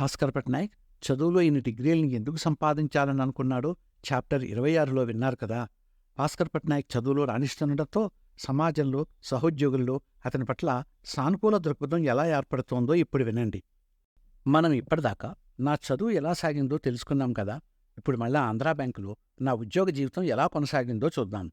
భాస్కర్ పట్నాయక్ చదువులో ఇన్ని డిగ్రీలను ఎందుకు సంపాదించాలని అనుకున్నాడో చాప్టర్ ఇరవై ఆరులో విన్నారు కదా. భాస్కర్ పట్నాయక్ చదువులో రాణిస్తుండటంతో సమాజంలో సహోద్యోగుల్లో అతని పట్ల సానుకూల దృక్పథం ఎలా ఏర్పడుతోందో ఇప్పుడు వినండి. మనం ఇప్పటిదాకా నా చదువు ఎలా సాగిందో తెలుసుకున్నాం కదా. ఇప్పుడు మళ్ళా ఆంధ్రా బ్యాంకులో నా ఉద్యోగ జీవితం ఎలా కొనసాగిందో చూద్దాం.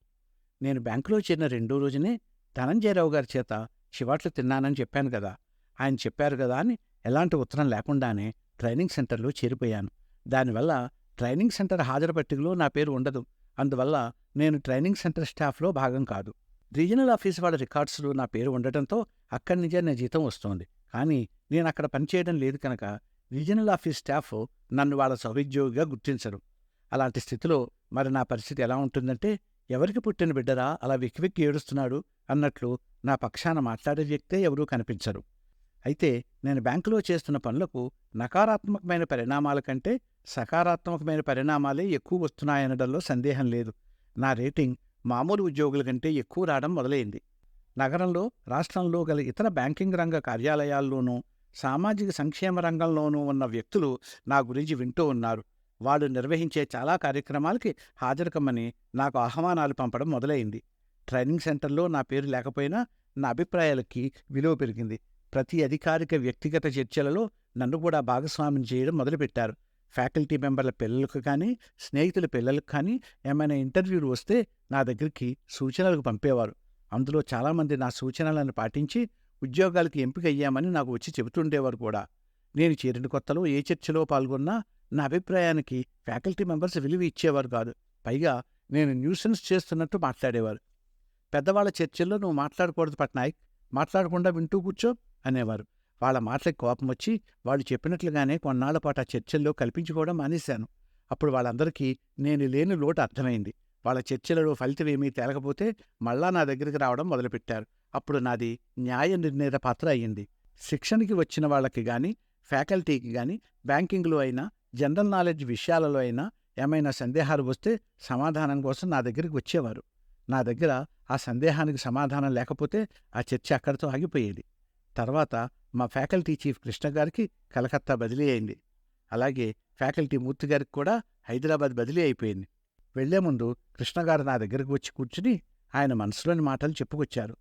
నేను బ్యాంకులో చేరిన రెండో రోజునే ధనంజయరావు గారి చేత చివాట్లు తిన్నానని చెప్పాను కదా. ఆయన చెప్పారు కదా అని ఎలాంటి ఉత్తరం లేకుండానే ట్రైనింగ్ సెంటర్లో చేరిపోయాను. దానివల్ల ట్రైనింగ్ సెంటర్ హాజరు పట్టికలో నా పేరు ఉండదు. అందువల్ల నేను ట్రైనింగ్ సెంటర్ స్టాఫ్లో భాగం కాదు. రీజనల్ ఆఫీస్ వాళ్ళ రికార్డ్స్లో నా పేరు ఉండటంతో అక్కడి నుంచే నా జీతం వస్తోంది. కానీ నేను అక్కడ పనిచేయడం లేదు కనుక రీజనల్ ఆఫీస్ స్టాఫ్ నన్ను వాళ్ళ సహోద్యోగిగా గుర్తించరు. అలాంటి స్థితిలో మరి నా పరిస్థితి ఎలా ఉంటుందంటే ఎవరికి పుట్టిన బిడ్డరా అలా వెక్కి వెక్కి ఏడుస్తున్నాడు అన్నట్లు నా పక్షాన మాట్లాడే వ్యక్తే ఎవరూ కనిపించరు. అయితే నేను బ్యాంకులో చేస్తున్న పనులకు నకారాత్మకమైన పరిణామాల కంటే సకారాత్మకమైన పరిణామాలే ఎక్కువ వస్తున్నాయనడంలో సందేహం లేదు. నా రేటింగ్ మామూలు ఉద్యోగుల కంటే ఎక్కువ రావడం మొదలైంది. నగరంలో రాష్ట్రంలో గల ఇతర బ్యాంకింగ్ రంగ కార్యాలయాల్లోనూ సామాజిక సంక్షేమ రంగంలోనూ ఉన్న వ్యక్తులు నా గురించి వింటూ ఉన్నారు. వాళ్ళు నిర్వహించే చాలా కార్యక్రమాలకి హాజరుకమ్మని నాకు ఆహ్వానాలు పంపడం మొదలైంది. ట్రైనింగ్ సెంటర్లో నా పేరు లేకపోయినా నా అభిప్రాయాలకి విలువ పెరిగింది. ప్రతి అధికారిక వ్యక్తిగత చర్చలలో నన్ను కూడా భాగస్వామ్యం చేయడం మొదలుపెట్టారు. ఫ్యాకల్టీ మెంబర్ల పిల్లలకు కానీ స్నేహితుల పిల్లలకు కానీ ఏమైనా ఇంటర్వ్యూలు వస్తే నా దగ్గరికి సూచనలకు పంపేవారు. అందులో చాలామంది నా సూచనలను పాటించి ఉద్యోగాలకు ఎంపిక అయ్యామని నాకు వచ్చి చెబుతుండేవారు కూడా. నేను చేరిన కొత్తలో ఏ చర్చలో పాల్గొన్నా నా అభిప్రాయానికి ఫ్యాకల్టీ మెంబర్స్ విలువ ఇచ్చేవారు కాదు. పైగా నేను న్యూసెన్స్ చేస్తున్నట్టు మాట్లాడేవారు. పెద్దవాళ్ళ చర్చల్లో నువ్వు మాట్లాడకూడదు పట్నాయక్. మాట్లాడకుండా వింటూ కూర్చో. అనేవారు. వాళ్ళ మాటలకు కోపం వచ్చి వాళ్ళు చెప్పినట్లుగానే కొన్నాళ్ళ పాటు ఆ చర్చల్లో కల్పించుకోవడం మానేశాను. అప్పుడు వాళ్ళందరికీ నేను లేని లోటు అర్థమైంది. వాళ్ళ చర్చలలో ఫలితమేమీ తేలకపోతే మళ్ళా నా దగ్గరికి రావడం మొదలుపెట్టారు. అప్పుడు నాది న్యాయ నిర్ణేత పాత్ర అయ్యింది. శిక్షణకి వచ్చిన వాళ్ళకి గాని ఫ్యాకల్టీకి గాని బ్యాంకింగ్లో అయినా జనరల్ నాలెడ్జ్ విషయాలలో అయినా ఏమైనా సందేహాలు వస్తే సమాధానం కోసం నా దగ్గరికి వచ్చేవారు. నా దగ్గర ఆ సందేహానికి సమాధానం లేకపోతే ఆ చర్చ అక్కడితో ఆగిపోయేది. తర్వాత మా ఫ్యాకల్టీ చీఫ్ కృష్ణ గారికి కలకత్తా బదిలీ అయింది. అలాగే ఫ్యాకల్టీ మూర్తి గారికి కూడా హైదరాబాద్ బదిలీ అయిపోయింది. వెళ్ళే ముందు కృష్ణగారు నా దగ్గరకు వచ్చి కూర్చుని ఆయన మనసులోని మాటలు చెప్పుకొచ్చారు.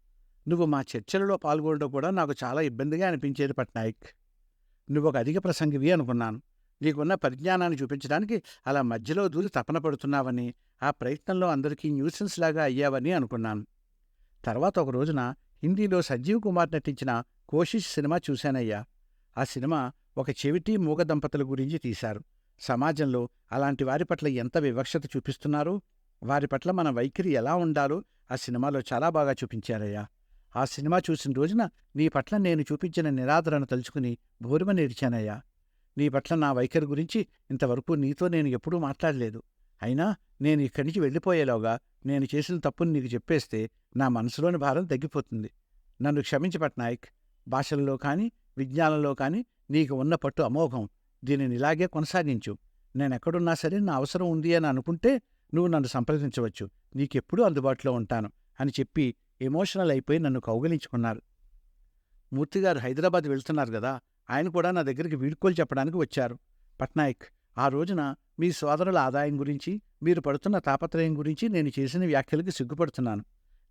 నువ్వు మా చర్చలలో పాల్గొనడం కూడా నాకు చాలా ఇబ్బందిగా అనిపించేది పట్నాయక్. నువ్వు ఒక అధిక ప్రసంగివి అనుకున్నాను. నీకున్న పరిజ్ఞానాన్ని చూపించడానికి అలా మధ్యలో దూరి తపన పడుతున్నావని ఆ ప్రయత్నంలో అందరికీ న్యూసెన్స్ లాగా అయ్యావని అనుకున్నాను. తర్వాత ఒక రోజున హిందీలో సంజీవ్ కుమార్ నటించిన కోషిష్ సినిమా చూశానయ్యా. ఆ సినిమా ఒక చెవిటి మూగ దంపతుల గురించి తీశారు. సమాజంలో అలాంటి వారి పట్ల ఎంత వివక్షత చూపిస్తున్నారో వారి పట్ల మన వైఖరి ఎలా ఉండాలో ఆ సినిమాలో చాలా బాగా చూపించారయ్యా. ఆ సినిమా చూసిన రోజున నీ పట్ల నేను చూపించిన నిరాదరణ తలుచుకుని భోరిమ నేర్చానయ్యా. నీ పట్ల నా వైఖరి గురించి ఇంతవరకు నీతో నేను ఎప్పుడూ మాట్లాడలేదు. అయినా నేను ఇక్కడి నుంచి వెళ్ళిపోయేలోగా నేను చేసిన తప్పుని నీకు చెప్పేస్తే నా మనసులోని భారం తగ్గిపోతుంది. నన్ను క్షమించి పట్నాయక్. భాషల్లో కానీ విజ్ఞానంలో కానీ నీకు ఉన్న పట్టు అమోఘం. దీనిని ఇలాగే కొనసాగించు. నేనెక్కడున్నా సరే నా అవసరం ఉంది అని అనుకుంటే నువ్వు నన్ను సంప్రదించవచ్చు. నీకెప్పుడూ అందుబాటులో ఉంటాను అని చెప్పి ఎమోషనల్ అయిపోయి నన్ను కౌగలించుకున్నారు. మూర్తిగారు హైదరాబాద్ వెళ్తున్నారు కదా ఆయన కూడా నా దగ్గరికి వీడ్కోలు చెప్పడానికి వచ్చారు. పట్నాయక్ ఆ రోజున మీ సోదరుల ఆదాయం గురించి మీరు పడుతున్న తాపత్రయం గురించి నేను చేసిన వ్యాఖ్యలకు సిగ్గుపడుతున్నాను.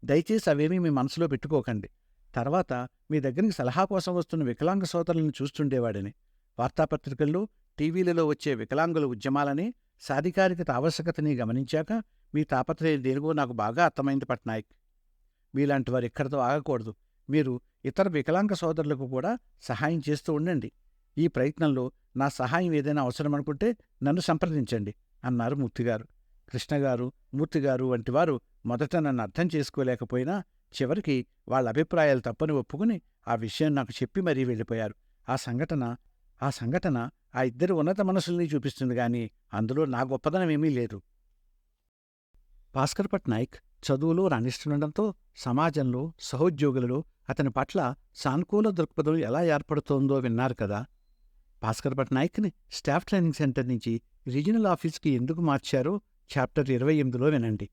దయచేసి అవేమీ మీ మనసులో పెట్టుకోకండి. తర్వాత మీ దగ్గరికి సలహా కోసం వస్తున్న వికలాంగ సోదరులను చూస్తుండేవాడని. వార్తాపత్రికల్లో టీవీలలో వచ్చే వికలాంగుల ఉద్యమాలని సాధికారికత ఆవశ్యకతని గమనించాక మీ తాపత్రయం దేనిగో నాకు బాగా అర్థమైంది పట్నాయక్. మీలాంటి వారు ఇక్కడితో ఆగకూడదు. మీరు ఇతర వికలాంగ సోదరులకు కూడా సహాయం చేస్తూ ఉండండి. ఈ ప్రయత్నంలో నా సహాయం ఏదైనా అవసరమనుకుంటే నన్ను సంప్రదించండి అన్నారు మూర్తిగారు. కృష్ణగారు మూర్తిగారు వంటి వారు మొదట నన్ను అర్థం చేసుకోలేకపోయినా చివరికి వాళ్ళ అభిప్రాయాలు తప్పని ఒప్పుకుని ఆ విషయం నాకు చెప్పి మరీ వెళ్ళిపోయారు. ఆ సంఘటన ఆ సంఘటన ఆ ఇద్దరు ఉన్నత మనసుల్ని చూపిస్తుంది గాని అందులో నా గొప్పదనమేమీ లేదు. భాస్కర్ పట్నాయక్ చదువులో రాణిస్తుండటంతో సమాజంలో సహోద్యోగులలో అతని పట్ల సానుకూల దృక్పథం ఎలా ఏర్పడుతోందో విన్నారు కదా! భాస్కర్ పట్నాయక్ని స్టాఫ్ ట్రైనింగ్ సెంటర్ నుంచి రీజనల్ ఆఫీస్కి ఎందుకు మార్చారో చాప్టర్ ఇరవై ఎనిమిదిలో వినండి.